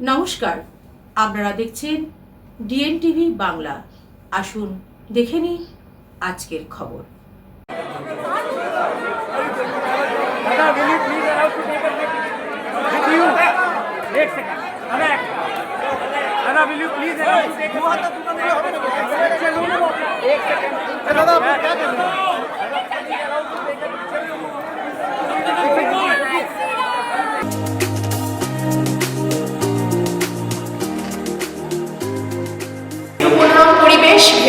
নমস্কার আপনারা দেখছেন ডিএন টিভি বাংলা। আসুন দেখে নিই আজকের খবর।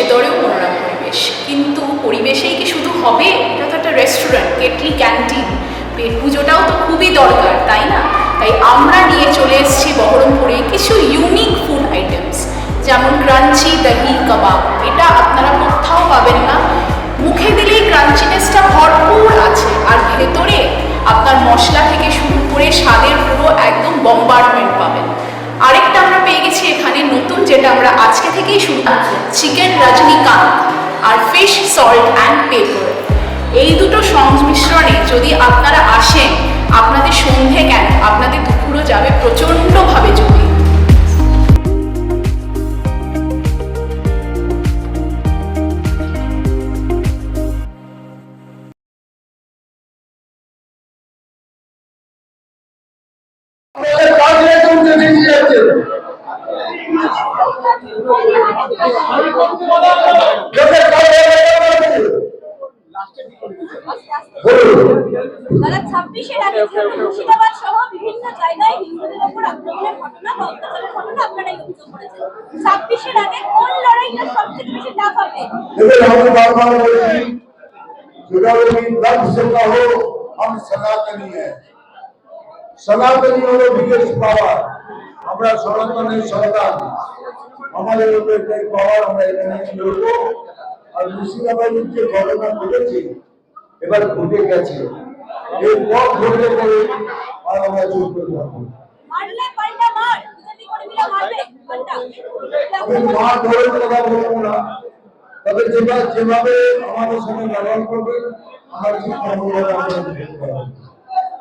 ভেতরেও মনোরম পরিবেশ। কিন্তু পরিবেশেই কি শুধু হবে? এটা তো একটা রেস্টুরেন্ট কেটলি ক্যান্টিন পেট পুজোটাও তো খুবই দরকার, তাই না? তাই আমরা নিয়ে চলে এসেছি বহরমপুরে কিছু ইউনিক ফুড আইটেমস যেমন ক্রাঞ্চি দহি কাবাব এটা আপনারা কোথাও পাবেন না। মুখে দিলেই ক্রাঞ্চিনেসটা ভরপুর আছে। আর ভেতরে আপনার আমরা আজকে থেকেই শুরু চিকেন রজনীকান্ত আর ফিশ সল্ট অ্যান্ড পেপার এই দুটো সংমিশ্রণে যদি আপনারা আসেন, আপনাদের সন্ধে কেন? আপনাদের দুপুরও যাবে প্রচণ্ডভাবে জমে আপনাদের কাজ একদম বেরিয়ে যাচ্ছে লোকের কাজ বলুন তারা ছাব্বিশের আগে যেহেতু মুর্শিদাবাদ সহ বিভিন্ন জায়গায় হিন্দুদের ওপর আক্রমণের ঘটনা বা অত্যাচারের ঘটনা আপনারাই অভিযোগ করেছেন ছাব্বিশের আগে কোন লড়াইটা সবচেয়ে বেশি টাফ হবে देखो हम बार बार बोलते चुनावी दर्द से कहो हम सनातनी है সনাতনী আমাদের উপর একটাই পাওয়ার আমরা এখানে লড়বো আর মুর্শিদাবাদের যে ঘটনা ঘটেছে এবার ঘটে গেছে। এই পথ ঘটলে পরে আর আমরা চুপ করে থাকব মা ধরে কথা বলব না তবে যেভাবে আমাদের সঙ্গে ব্যবহার করবে আমার ঠিক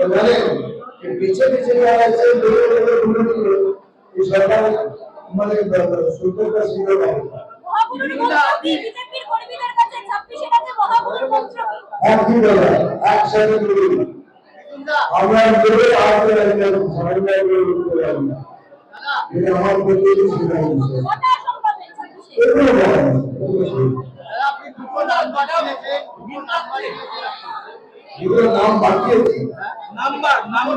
যারা ঘুরে এই সরকার মানে ছিল কর্মীদের কাছে বেলা একসাথে করি আমরা এগুলো নাম বাকিয়েছি নাম্বার নাম্বার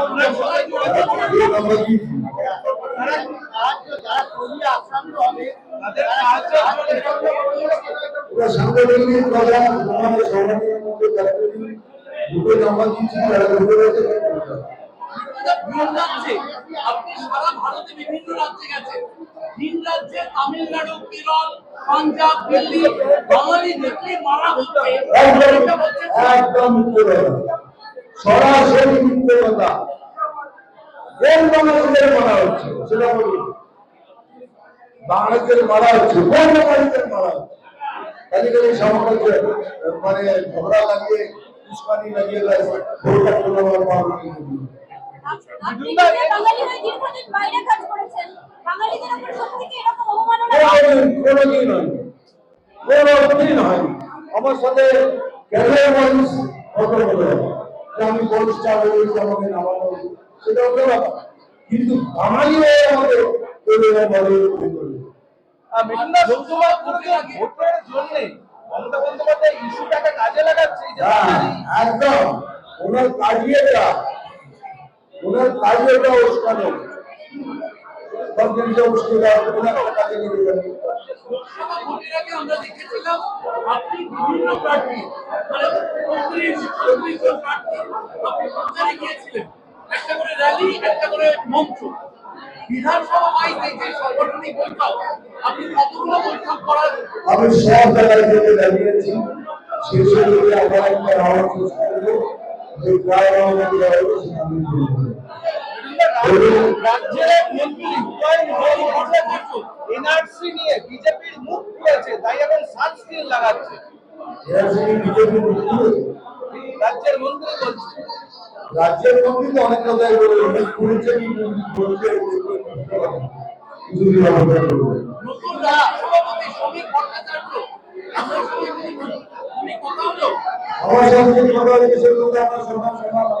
আপনার সবাই জুড়ে এই নাম্বার। কি তাদের সাহায্য ওরা সাংগঠনিক কথা আমাদের সংগঠনের মধ্যে দুটো নাম্বার যারা ঢুকে গেছে ভিন আপনি সারা ভারতে বিভিন্ন রাজ্যে গেছেন। ভিন রাজ্যে তামিলনাড়ু কেরল পাঞ্জাব দিল্লি বাঙালি দেখলে মারা হচ্ছে। একদম সরাসরি মিথ্যে কথা। কোন বাঙালিদের মারা হচ্ছে? সেটা বলুন। বাঙালিদের মারা হচ্ছে। কোন বাঙালিদের মারা হচ্ছে? খালি খালি সামনে মানে ঝগড়া লাগিয়ে উস্কানি লাগিয়ে ভোটটা কোনো বাঙালি আপনি বাঙালিদের এরকম অবমাননা কোনোদিন কোনোদিন আমার সাথে মানুষ কত বলে। আমি বলছি বলেছি আমাকে নামানো সেটা হতে পারে কিন্তু বাঙালি হয়ে আমাদের কেউ এরকম বলে। লোকসভা ভোটে ভোটের জন্য মমতা বন্দ্যোপাধ্যায় ইস্যুটাকে কাজে লাগাচ্ছে হ্যাঁ, একদম। ওনার কাজিয়ে যা ওনার কাজে ওটা উস্কানো। কাজে যাবে আমরা দেখেছিলাম আপনি বিভিন্ন প্রার্থী মানে জন প্রার্থী আপনি প্রচারে গিয়েছিলেন? একটা করে র্যালি একটা করে মঞ্চ। বিধানসভা ওয়াইজ এই যে সাংগঠনিক বৈঠক আপনি কতগুলো বৈঠক করার আমি সব জায়গায় শেষে যদি একটা হওয়ার চেষ্টা করব যে প্রায় আমি। রাজ্যের মন্ত্রী হুমায়ুন ভট্টাচার্য এনআরসি নিয়ে বিজেপির মুখ খুলেছে তাই এখন সানস্ক্রিন লাগাচ্ছে। রাজ্যের মন্ত্রী বলছে। রাজ্যের মন্ত্রী তো অনেক কথাই বলে করব নতুন সভাপতি শ্রমিক ভট্টাচার্য আমরা উনি কথা হয়েছে সেগুলো আমরা সন্ধান শোনালাম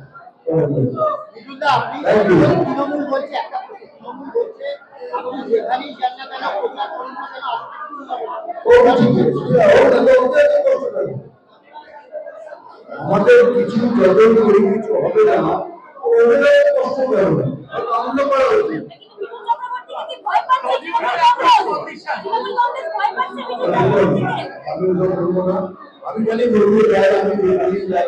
আমাদের কিছু যতই করি কিছু হবে না আমি বলব যাই আমি যাই